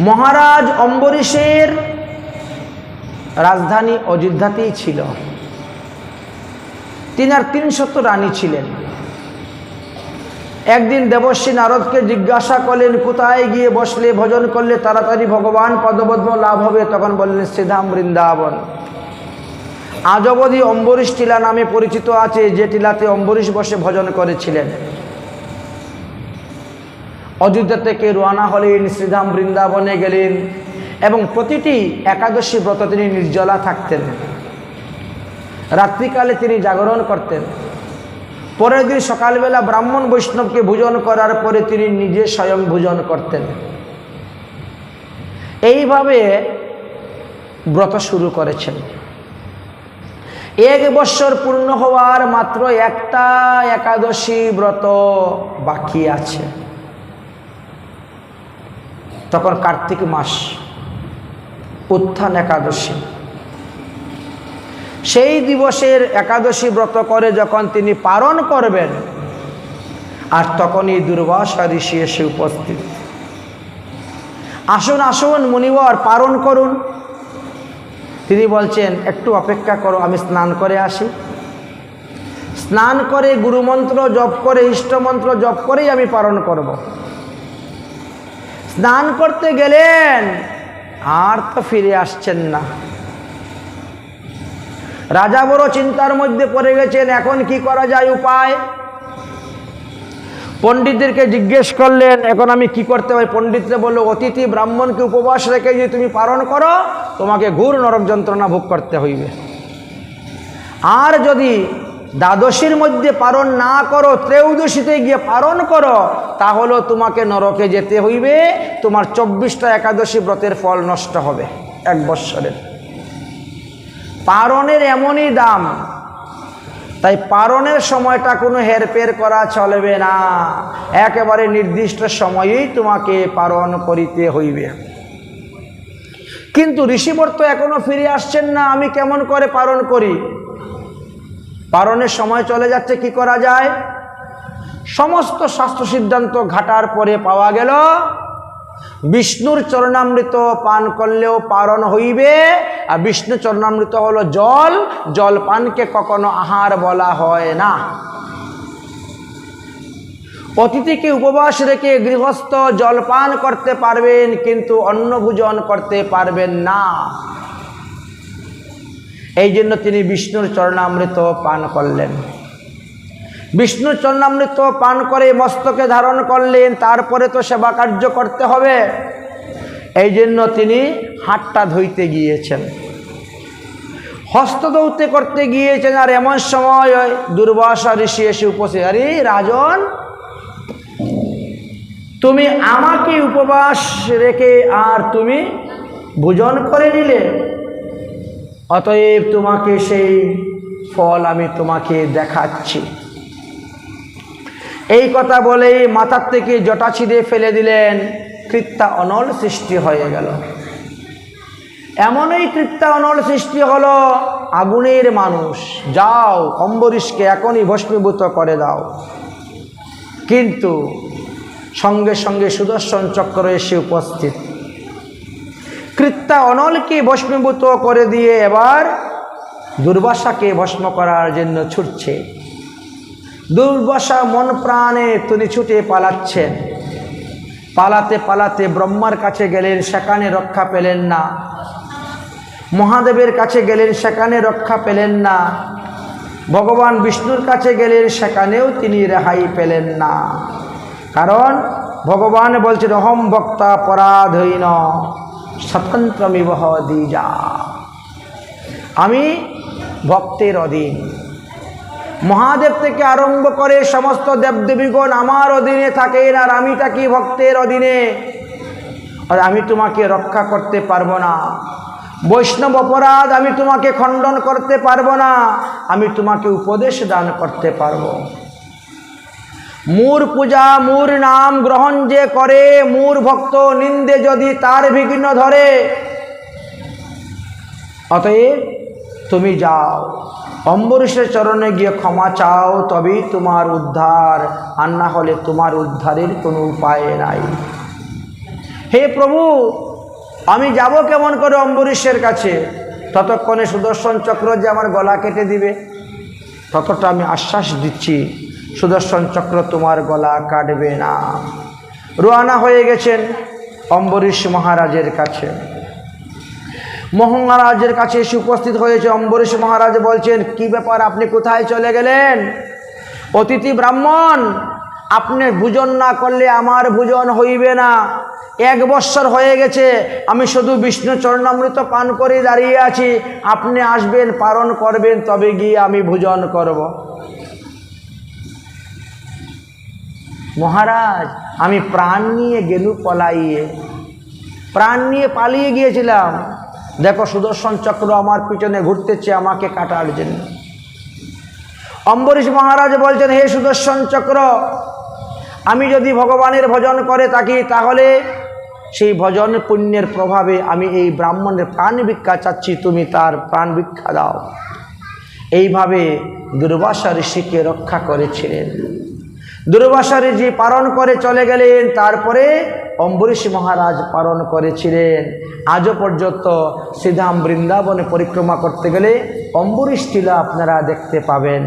মহারাজ অম্বরীশের রাজধানী অযোধ্যাতেই ছিল। তিনি আর তিনশত রানী ছিলেন। একদিন দেবশ্রী নারদকে জিজ্ঞাসা করলেন, কোথায় গিয়ে বসলে, ভজন করলে তাড়াতাড়ি ভগবান পদপদ্ম লাভ হবে? তখন বললেন শ্রীধাম বৃন্দাবন। আজ অবধি অম্বরীশ টিলা নামে পরিচিত আছে, যে টিলাতে অম্বরীশ বসে ভজন করেছিলেন। অযোধ্যা থেকে রোয়ানা হলেন শ্রীধাম বৃন্দাবনে গেলেন এবং প্রতিটি একাদশী ব্রত তিনি নির্জলা থাকতেন। রাত্রিকালে তিনি জাগরণ করতেন। পরের দিন সকালবেলা ব্রাহ্মণ বৈষ্ণবকে ভোজন করার পরে তিনি নিজে স্বয়ং ভোজন করতেন। এইভাবে ব্রত শুরু করেছেন। এক বৎসর পূর্ণ হওয়ার মাত্র একটা একাদশী ব্রত বাকি আছে। তখন কার্তিক মাস, উত্থান একাদশী। সেই দিবসের একাদশী ব্রত করে যখন তিনি পালন করবেন, আর তখনই দুর্বাসা ঋষি এসে উপস্থিত। আসুন আসুন, মুনিবর, পালন করুন। তিনি বলছেন, একটু অপেক্ষা করো, আমি স্নান করে আসি। স্নান করে গুরুমন্ত্র জপ করে, ইষ্টমন্ত্র জপ করেই আমি পালন করব। স্নান করতে গেলেন, আর তো ফিরে আসছেন না। রাজা বড় চিন্তার মধ্যে পড়ে গেছেন, এখন কি করা যায় উপায়? পণ্ডিতদেরকে জিজ্ঞেস করলেন, এখন আমি কি করতে পারি? পণ্ডিতরা বলল, অতিথি ব্রাহ্মণকে উপবাস রেখে যদি তুমি পালন করো, তোমাকে ঘুর নরক যন্ত্রণা ভোগ করতে হইবে। আর যদি দ্বাদশীর মধ্যে পালন না করো, ত্রেয়োদশীতে গিয়ে পালন করো তাহলেও তোমাকে নরকে যেতে হইবে, তোমার চব্বিশটা একাদশী ব্রতের ফল নষ্ট হবে এক বৎসরের। পারণের এমনই দাম, তাই পারণের সময়টা কোনো হেরফের করা চলবে না। একেবারে নির্দিষ্ট সময়েই তোমাকে পারণ করিতে হইবে। কিন্তু ঋষিবর তো এখনও ফিরে আসছেন না, আমি কেমন করে পালন করি? পালনের সময় চলে যাচ্ছে, কি করা যায়? সমস্ত শাস্ত্র সিদ্ধান্ত ঘাটার পরে পাওয়া গেল। বিষ্ণুর চরণামৃত পান করলেও পারণ হইবে। আর বিষ্ণু চরণামৃত হলো জল। জল পানকে কখনো আহার বলা হয় না। অতিথিকে উপবাস রেখে গৃহস্থ জলপান করতে পারবেন, কিন্তু অন্নভোজন করতে পারবেন না। এই জন্য তিনি বিষ্ণুর চরণামৃত পান করলেন। বিষ্ণু চরণামৃত পান করে মস্তকে ধারণ করলেন, তারপরে তো সেবা কার্য করতে হবে। এই জন্য তিনি হাতটা ধুইতে গিয়েছেন। হস্ত করতে গিয়েছেন, আর এমন সময় দুর্বাসা ঋষি এসে উপস্থিত, আরে রাজন, তুমি আমাকে উপবাস রেখে আর তুমি ভোজন করে নিলে? অতএব তোমাকে সেই ফল আমি তোমাকে দেখাচ্ছি। এই কথা বলেই মাথার থেকে জটা ছিঁড়ে ফেলে দিলেন কৃত্তা অনল সৃষ্টি হয়ে গেল। এমনই কৃত্তা অনল সৃষ্টি হলো, আগুনের মানুষ, যাও অম্বরীশকে এখনই ভস্মীভূত করে দাও। কিন্তু সঙ্গে সঙ্গে সুদর্শন চক্র এসে উপস্থিত। কৃত্তা অনলকে ভস্মীভূত করে দিয়ে এবার দুর্বাসাকে ভস্ম করার জন্য ছুটছে। দুর্বাসা মন প্রাণে তিনি ছুটে পালাচ্ছেন পালাতে পালাতে ব্রহ্মার কাছে গেলেন, সেখানে রক্ষা পেলেন না। মহাদেবের কাছে গেলেন, সেখানে রক্ষা পেলেন না। ভগবান বিষ্ণুর কাছে গেলেন, সেখানেও তিনি রেহাই পেলেন না। কারণ ভগবান বলছেন, অহম ভক্তা পরাধীন। স্বতন্ত্রমিবহ দিজা। আমি ভক্তের অধীন। মহাদেব থেকে আরম্ভ করে সমস্ত দেবদেবীগণ আমার অধীনে থাকেন আর আমি থাকি ভক্তের অধীনে। আর আমি তোমাকে রক্ষা করতে পারব না। বৈষ্ণব অপরাধ আমি তোমাকে খণ্ডন করতে পারব না। আমি তোমাকে উপদেশ দান করতে পারব। মূর পূজা, মূর নাম গ্রহণ যে করে, মূর ভক্ত নিন্দে যদি তার বিঘ্ন ধরে, অতএব তুমি যাও, অম্বরীশের চরণে গিয়ে ক্ষমা চাও, তবেই তোমার উদ্ধার, আর না হলে তোমার উদ্ধারের কোনো উপায় নাই। হে প্রভু, আমি যাব কেমন করে অম্বরীশের কাছে? ততক্ষণে সুদর্শন চক্র যে আমার গলা কেটে দিবে, ততটা আমি আশ্বাস দিচ্ছি। সুদর্শন চক্র তোমার গলা কাটবে না। রোয়ানা হয়ে গেছেন অম্বরীশ মহারাজের কাছে। মহারাজের কাছে এসে উপস্থিত হয়েছে অম্বরীশ মহারাজ বলছেন, কি ব্যাপার, আপনি কোথায় চলে গেলেন? অতিথি ব্রাহ্মণ, আপনি ভোজন না করলে আমার ভোজন হইবে না। এক বৎসর হয়ে গেছে, আমি শুধু বিষ্ণু চরণামৃত পান করে দাঁড়িয়ে আছি। আপনি আসবেন, পালন করবেন, তবে গিয়ে আমি ভোজন করব। মহারাজ, আমি প্রাণ নিয়ে গেলু পলাইয়ে। প্রাণ নিয়ে পালিয়ে গিয়েছিলাম। দেখো সুদর্শন চক্র আমার পিছনে ঘুরতেছে আমাকে কাটার জন্য। অম্বরীশ মহারাজ বলছেন, হে সুদর্শন চক্র, আমি যদি ভগবানের ভজন করে থাকি, তাহলে সেই ভজন পুণ্যের প্রভাবে আমি এই ব্রাহ্মণের প্রাণ ভিক্ষা চাচ্ছি, তুমি তার প্রাণ ভিক্ষা দাও। এইভাবে দুর্বাসা ঋষিকে রক্ষা করেছিলেন। দুর্বাসা ঋষি পালন করে চলে গেলেন, তারপরে অম্বরীশ মহারাজ পালন করেছিলেন। আজও পর্যন্ত শ্রীধাম বৃন্দাবনে পরিক্রমা করতে গেলে অম্বরীশ টিলা আপনারা দেখতে পাবেন।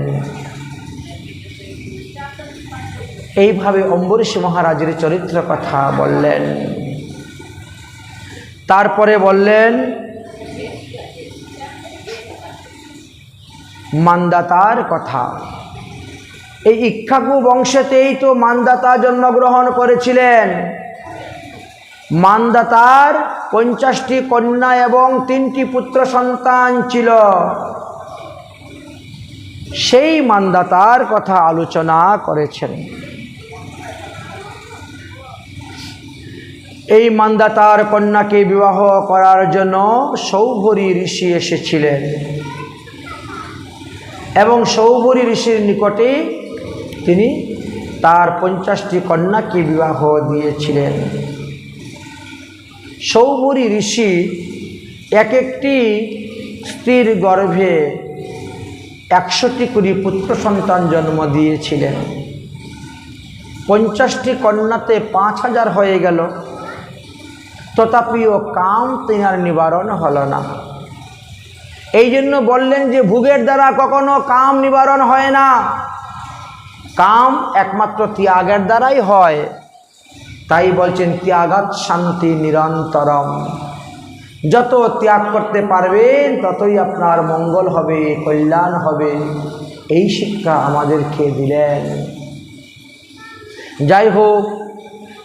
এইভাবে অম্বরীশ মহারাজের চরিত্র কথা বললেন। তারপরে বললেন, মান্দাতার কথা। এই ইক্ষাকু বংশেতেই তো মান্দাতা জন্মগ্রহণ করেছিলেন। মান্দাতার পঞ্চাশটি কন্যা এবং তিনটি পুত্র সন্তান ছিল। সেই মান্দাতার কথা আলোচনা করেছেন। এই মান্দাতার কন্যাকে বিবাহ করার জন্য সৌভরী ঋষি এসেছিলেন। এবং সৌভরী ঋষির নিকটে তিনি তার পঞ্চাশটি কন্যাকে বিবাহ দিয়েছিলেন। সৌভরী ঋষি এক একটি স্ত্রীর গর্ভে একশোটি কুড়ি পুত্র সন্তান জন্ম দিয়েছিলেন। পঞ্চাশটি কন্যাতে পাঁচ হাজার হয়ে গেল। তথাপিও কাম তিনার নিবারণ হল না। এই জন্য বললেন যে ভুগের দ্বারা কখনো কাম নিবারণ হয় না। কাম একমাত্র ত্যাগের দ্বারাই হয়। তাই বলছেন, ত্যাগাত শান্তি নিরন্তরম। যত ত্যাগ করতে পারবেন, ততই আপনার মঙ্গল হবে, কল্যাণ হবে। এই শিক্ষা আমাদেরকে দিলেন। যাই হোক,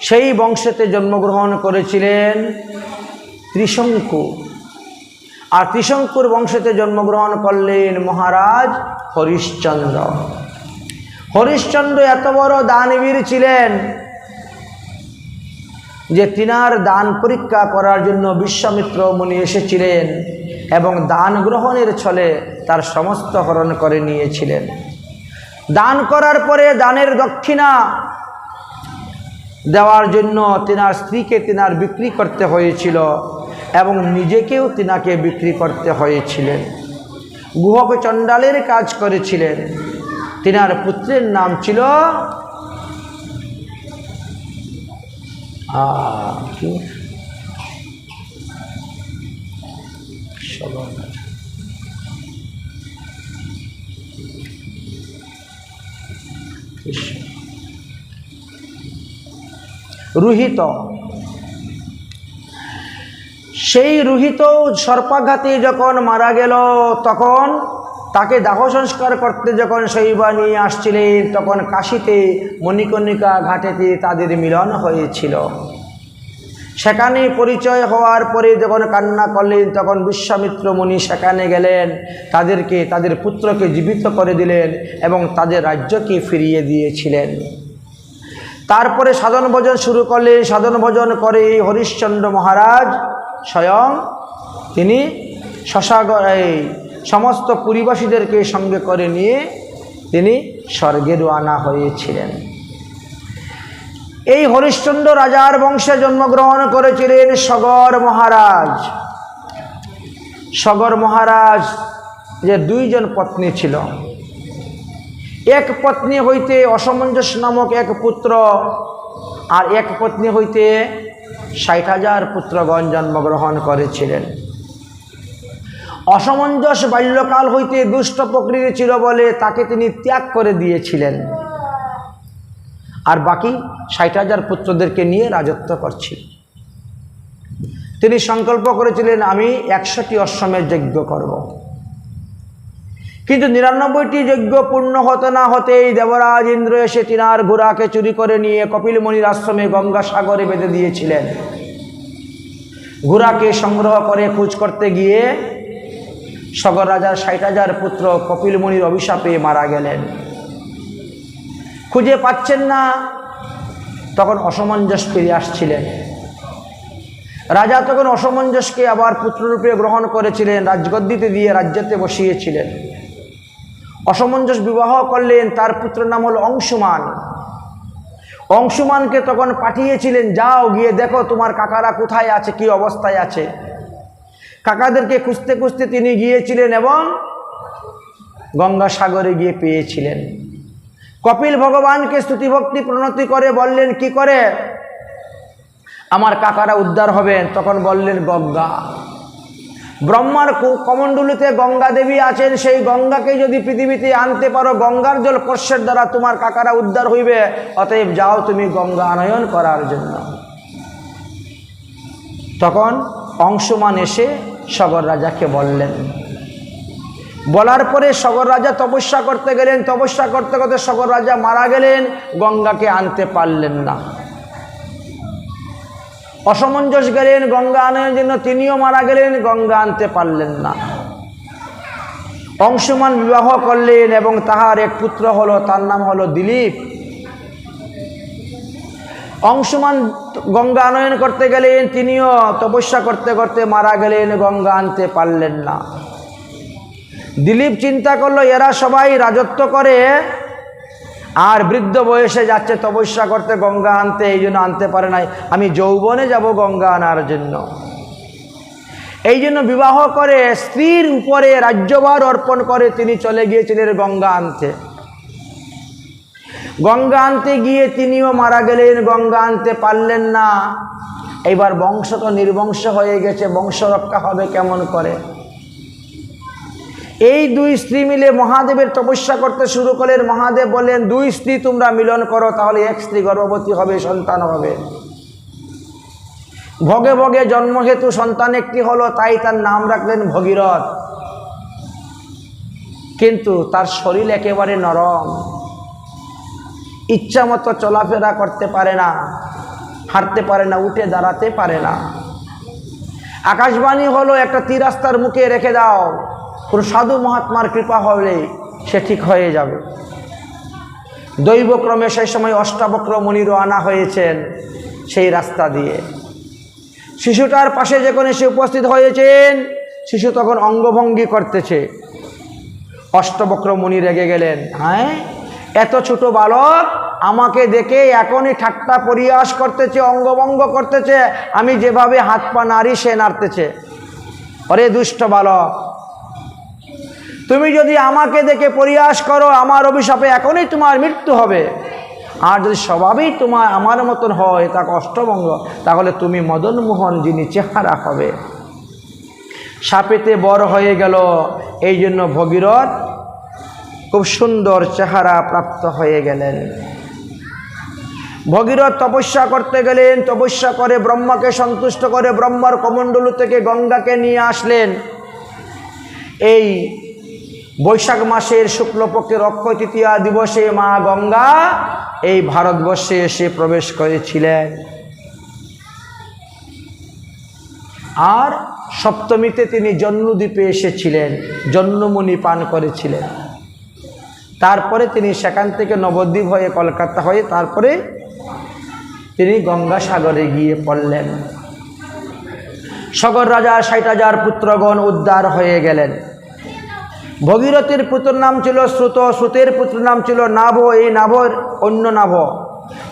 সেই বংশেতে জন্মগ্রহণ করেছিলেন ত্রিশঙ্কু। আর ত্রিশঙ্কুর বংশেতে জন্মগ্রহণ করলেন মহারাজ হরিশ্চন্দ্র। হরিশ্চন্দ্র এত বড় দানবীর ছিলেন যে তিনার দান পরীক্ষা করার জন্য বিশ্বামিত্র মুনি এসেছিলেন এবং দান গ্রহণের ছলে তার সমস্ত হরণ করে নিয়েছিলেন। দান করার পরে দানের দক্ষিণা দেওয়ার জন্য তিনার স্ত্রীকে তিনার বিক্রি করতে হয়েছিল এবং নিজেকেও তিনাকে বিক্রি করতে হয়েছিলেন। গুহক চণ্ডালের কাজ করেছিলেন। তিনার পুত্রের নাম ছিল। রুহিত সেই রুহিত সর্পাঘাতে যখন মারা গেল তখন তাকে দাহ সংস্কার করতে যখন শৈবা নিয়ে আসছিলেন, তখন কাশিতে মণিকর্ণিকা ঘাটেতে তাদের মিলন হয়েছিল। সেখানে পরিচয় হওয়ার পরে যখন কান্না করলেন, তখন বিশ্বামিত্র মুনি সেখানে গেলেন, তাদেরকে, তাদের পুত্রকে জীবিত করে দিলেন এবং তাদের রাজ্যকে ফিরিয়ে দিয়েছিলেন। তারপরে সাধন ভজন শুরু করলেন। সাধন ভজন করে হরিশ্চন্দ্র মহারাজ স্বয়ং তিনি শশাগর এই সমস্ত পুরীবাসীদেরকে সঙ্গে করে নিয়ে তিনি স্বর্গে রোয়ানা হয়েছিলেন। এই হরিশ্চন্দ্র রাজার বংশে জন্মগ্রহণ করেছিলেন সগর মহারাজ। সগর মহারাজ যে দুইজন পত্নী ছিল। এক পত্নী হইতে অসমঞ্জস নামক এক পুত্র আর এক পত্নী হইতে ষাট হাজার পুত্রগণ জন্মগ্রহণ করেছিলেন। অসমঞ্জস বাল্যকাল হইতে দুষ্ট প্রকৃতি ছিল বলে তাকে তিনি ত্যাগ করে দিয়েছিলেন। আর বাকি ষাট হাজার পুত্রদেরকে নিয়ে রাজত্ব করছিল। তিনি সংকল্প করেছিলেন, আমি একশোটি অশ্বমের যজ্ঞ করব। কিন্তু নিরানব্বইটি যজ্ঞ পূর্ণ হতে না হতেই দেবরাজ ইন্দ্র এসে তিনার ঘোড়াকে চুরি করে নিয়ে কপিলমণির আশ্রমে গঙ্গা সাগরে বেঁধে দিয়েছিলেন। ঘোড়াকে সংগ্রহ করে খোঁজ করতে গিয়ে সগর রাজার ষাট হাজার পুত্র কপিলমণির অভিশাপে মারা গেলেন। খুঁজে পাচ্ছেন না, তখন অসমঞ্জস ফিরে আসছিলেন। রাজা তখন অসমঞ্জসকে আবার পুত্ররূপে গ্রহণ করেছিলেন, রাজগদ্দিতে দিয়ে রাজ্যতে বসিয়েছিলেন। অসমঞ্জস বিবাহ করলেন, তার পুত্রের নাম হল অংশুমান। অংশুমানকে তখন পাঠিয়েছিলেন, যাও গিয়ে দেখো তোমার কাকারা কোথায় আছে, কি অবস্থায় আছে? কাকাদেরকে খুঁজতে খুঁজতে তিনি গিয়েছিলেন এবং গঙ্গাসাগরে গিয়ে পেয়েছিলেন। কপিল ভগবানকে স্তুতিভক্তি প্রণতি করে বললেন, কি করে? আমার কাকারা উদ্ধার হবেন। তখন বললেন, গঙ্গা। ব্রহ্মার কমণ্ডলুতে গঙ্গা দেবী আছেন, সেই গঙ্গাকে যদি পৃথিবীতে আনতে পারো, গঙ্গার জল স্পর্শের দ্বারা তোমার কাকারা উদ্ধার হইবে। অতএব যাও তুমি গঙ্গা আনয়ন করার জন্য। তখন অংশমান এসে সগর রাজাকে বললেন। বলার পরে সগর রাজা তপস্যা করতে গেলেন। তপস্যা করতে করতে সগর রাজা মারা গেলেন। গঙ্গাকে আনতে পারলেন না। অসমঞ্জস গেলেন, গঙ্গা আনার জন্য তিনিও মারা গেলেন, গঙ্গা আনতে পারলেন না। অংশমান বিবাহ করলেন এবং তাহার এক পুত্র হলো, তার নাম হলো দিলীপ। অংশমান গঙ্গা আনয়ন করতে গেলেন, তিনিও তপস্যা করতে করতে মারা গেলেন, গঙ্গা আনতে পারলেন না। দিলীপ চিন্তা করল, এরা সবাই রাজত্ব করে, আর বৃদ্ধ বয়সে যাচ্ছে, তপস্যা করতে গঙ্গা আনতে, এই জন্য আনতে পারে নাই। আমি যৌবনে যাব গঙ্গা আনার জন্য। এই জন্য বিবাহ করে, স্ত্রীর উপরে রাজ্যভার অর্পণ করে তিনি চলে গিয়েছিলেন গঙ্গা আনতে। গঙ্গা আনতে গিয়ে তিনিও মারা গেলেন গঙ্গা আনতে পারলেন না। এবার বংশ তো নির্বংশ হয়ে গেছে, বংশ রক্ষা হবে কেমন করে? এই দুই স্ত্রী মিলে মহাদেবের তপস্যা করতে শুরু করলেন। মহাদেব বললেন, দুই স্ত্রী তোমরা মিলন করো, তাহলে এক স্ত্রী গর্ভবতী হবে, সন্তান হবে। ভগে ভগে জন্মহেতু সন্তান একটি হলো, তাই তার নাম রাখলেন ভগীরথ। কিন্তু তার শরীর একেবারে নরম। ইচ্ছা মতো চলাফেরা করতে পারে না, হাঁটতে পারে না, উঠে দাঁড়াতে পারে না। আকাশবাণী হলো একটা তিরাস্তার মুখে রেখে দাও, কোনো সাধু মহাত্মার কৃপা হলে সে ঠিক হয়ে যাবে। দৈবক্রমে সেই সময় অষ্টাবক্র মনিরও আনা হয়েছেন সেই রাস্তা দিয়ে। শিশুটার পাশে যখন সে উপস্থিত হয়েছেন, শিশু তখন অঙ্গভঙ্গি করতেছে। অষ্টবক্র মুনি রেগে গেলেন হ্যাঁ এত ছোট বালক আমাকে দেখে এখনই ঠাট্টা পরিহাস করতেছে, অঙ্গভঙ্গ করতেছে, আমি যেভাবে হাত পা নাড়ি সে নাড়তেছে। অরে দুষ্ট বালক, তুমি যদি আমাকে দেখে পরিহাস করো, আমার অভিশাপে এখনই তোমার মৃত্যু হবে। আর যদি স্বভাবেই তোমার, আমার মতন হয়, তা কষ্টভঙ্গ তাহলে তুমি মদনমোহন যিনি চেহারা হবে। সাপেতে বড় হয়ে গেল এই জন্য ভগীরথ খুব সুন্দর চেহারা প্রাপ্ত হয়ে গেলেন। ভগীরথ তপস্যা করতে গেলেন, তপস্যা করে ব্রহ্মাকে সন্তুষ্ট করে ব্রহ্মার কমণ্ডলু থেকে গঙ্গাকে নিয়ে আসলেন। এই বৈশাখ মাসের শুক্লপক্ষের অক্ষয় তৃতীয়া দিবসে মা গঙ্গা এই ভারতবর্ষে এসে প্রবেশ করেছিলেন। আর সপ্তমীতে তিনি জন্মদ্বীপে এসেছিলেন, জন্মমণি পান করেছিলেন। তারপরে তিনি সেখান থেকে নবদ্বীপ হয়ে কলকাতা হয়ে তারপরে তিনি গঙ্গাসাগরে গিয়ে পড়লেন। সগর রাজা ষাট হাজার পুত্রগণ উদ্ধার হয়ে গেলেন। ভগীরথের পুত্র নাম ছিল শ্রুত, শ্রুতের পুত্র নাম ছিল নাভ। এই নাভর অন্য নাভ।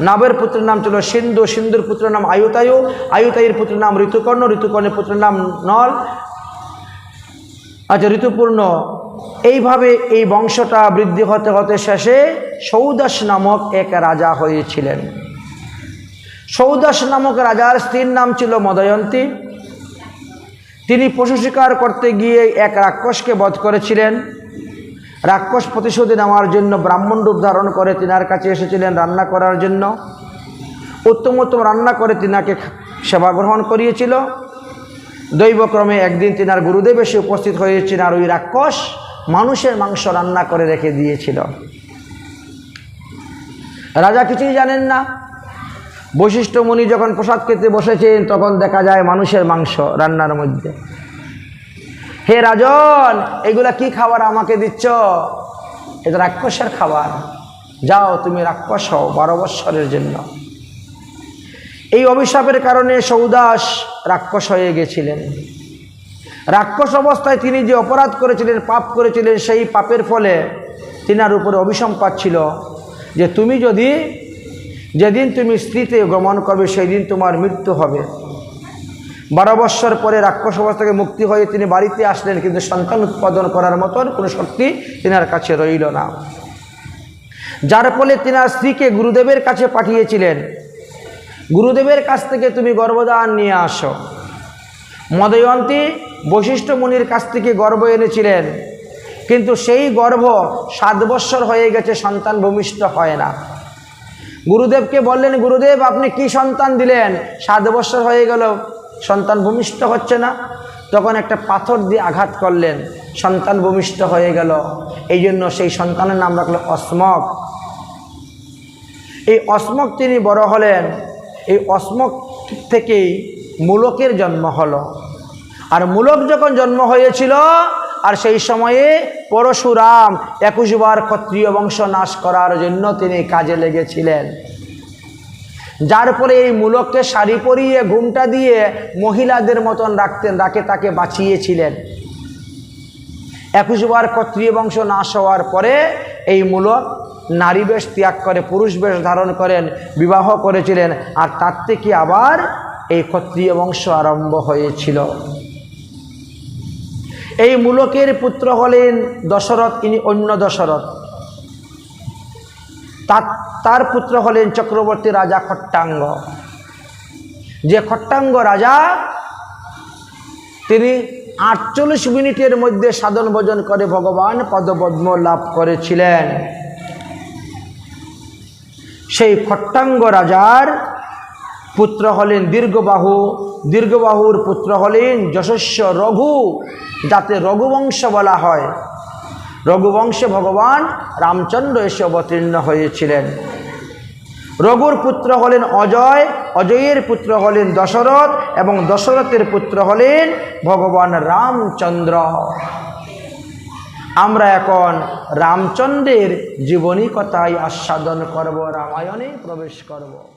নাভের পুত্র নাম ছিল সিন্ধু, সিন্ধুর পুত্র নাম আয়ুতায়ু। আয়ুতায়ুর পুত্র নাম ঋতুকর্ণ, ঋতুকর্ণের পুত্র নাম নল। আচ্ছা ঋতুপূর্ণ এইভাবে এই বংশটা বৃদ্ধি হতে হতে শেষে সৌদাস নামক এক রাজা হয়েছিলেন। সৌদাস নামক রাজার স্ত্রীর নাম ছিল মদয়ন্তী। তিনি পশু শিকার করতে গিয়ে এক রাক্ষসকে বধ করেছিলেন। রাক্ষস প্রতিশোধে নেওয়ার জন্য ব্রাহ্মণ রূপ ধারণ করে তিনার কাছে এসেছিলেন রান্না করার জন্য। উত্তম উত্তম রান্না করে তিনাকে সেবা গ্রহণ করিয়েছিল। দৈবক্রমে একদিন তিনার গুরুদেব এসে উপস্থিত হয়েছেন আর ওই রাক্ষস মানুষের মাংস রান্না করে রেখে দিয়েছিল। রাজা কিছুই জানেন না। বৈশিষ্ট্য মুনি যখন প্রসাদ খেতে বসেছেন, তখন দেখা যায় মানুষের মাংস রান্নার মধ্যে। হে রাজন, এগুলা কি খাবার আমাকে দিচ্ছ? এটা রাক্ষসের খাবার। যাও, তুমি রাক্ষস হও বারো বৎসরের জন্য। এই অভিশাপের কারণে সৌদাস রাক্ষস হয়ে গেছিলেন। রাক্ষস অবস্থায় তিনি যে অপরাধ করেছিলেন, পাপ করেছিলেন, সেই পাপের ফলে তিনার উপরে অভিসম্পাদ ছিল যে তুমি যদি যেদিন তুমি স্ত্রীতে গমন করবে সেই দিন তোমার মৃত্যু হবে। বারো বৎসর পরে রাক্ষস অবস্থা থেকে মুক্তি হয়ে তিনি বাড়িতে আসলেন, কিন্তু সন্তান উৎপাদন করার মতন কোনো শক্তি তিনার কাছে রইল না। যার ফলে তিনার স্ত্রীকে গুরুদেবের কাছে পাঠিয়েছিলেন। গুরুদেবের কাছ থেকে তুমি গর্ভদান নিয়ে আসো। মদয়ন্তী বৈশিষ্ট্য মুনির কাছ থেকে গর্ভ এনেছিলেন। কিন্তু সেই গর্ভ সাত বৎসর হয়ে গেছে, সন্তান ভূমিষ্ঠ হয় না। গুরুদেবকে বললেন, গুরুদেব, আপনি কি সন্তান দিলেন? সাত বৎসর হয়ে গেল, সন্তান ভূমিষ্ঠ হচ্ছে না? তখন একটা পাথর দিয়ে আঘাত করলেন, সন্তান ভূমিষ্ঠ হয়ে গেল। এই জন্য সেই সন্তানের নাম রাখল অসমক। এই অসমক তিনি বড় হলেন, এই অসমক থেকেই মূলকের জন্ম হলো। আর মূলক যখন জন্ম হয়েছিল, আর সেই সময়ে পরশুরাম একুশবার ক্ষত্রিয় বংশ নাশ করার জন্য তিনি কাজে লেগেছিলেন। যার পরে এই মূলককে শাড়ি পরিয়ে, ঘুমটা দিয়ে মহিলাদের মতন রাখতেন রাখে তাকে বাঁচিয়েছিলেন। একুশবার ক্ষত্রিয় বংশ নাশ হওয়ার পরে এই মূলক নারী বেশ ত্যাগ করে, পুরুষ বেশ ধারণ করেন, বিবাহ করেছিলেন, আর তার থেকে আবার এই ক্ষত্রিয় বংশ আরম্ভ হয়েছিল। এই মূলকের পুত্র হলেন দশরথ, ইনি অন্য দশরথ। তার তার পুত্র হলেন চক্রবর্তী রাজা খট্টাঙ্গ। যে খট্টাঙ্গ রাজা, তিনি আটচল্লিশ মিনিটের মধ্যে সাধন ভোজন করে ভগবান পদপদ্ম লাভ করেছিলেন। সেই খট্টাঙ্গ রাজার পুত্র হলেন দীর্ঘবাহু, দীর্ঘবাহুর পুত্র হলেন যশস্ব রঘু। যাতে রঘুবংশ বলা হয়। রঘুবংশে ভগবান রামচন্দ্র এসে অবতীর্ণ হয়েছিলেন। রঘুর পুত্র হলেন অজয়, অজয়ের পুত্র হলেন দশরথ এবং দশরথের পুত্র হলেন ভগবান রামচন্দ্র। আমরা এখন রামচন্দ্রের জীবনী কথাই আস্বাদন করব, রামায়ণে প্রবেশ করব।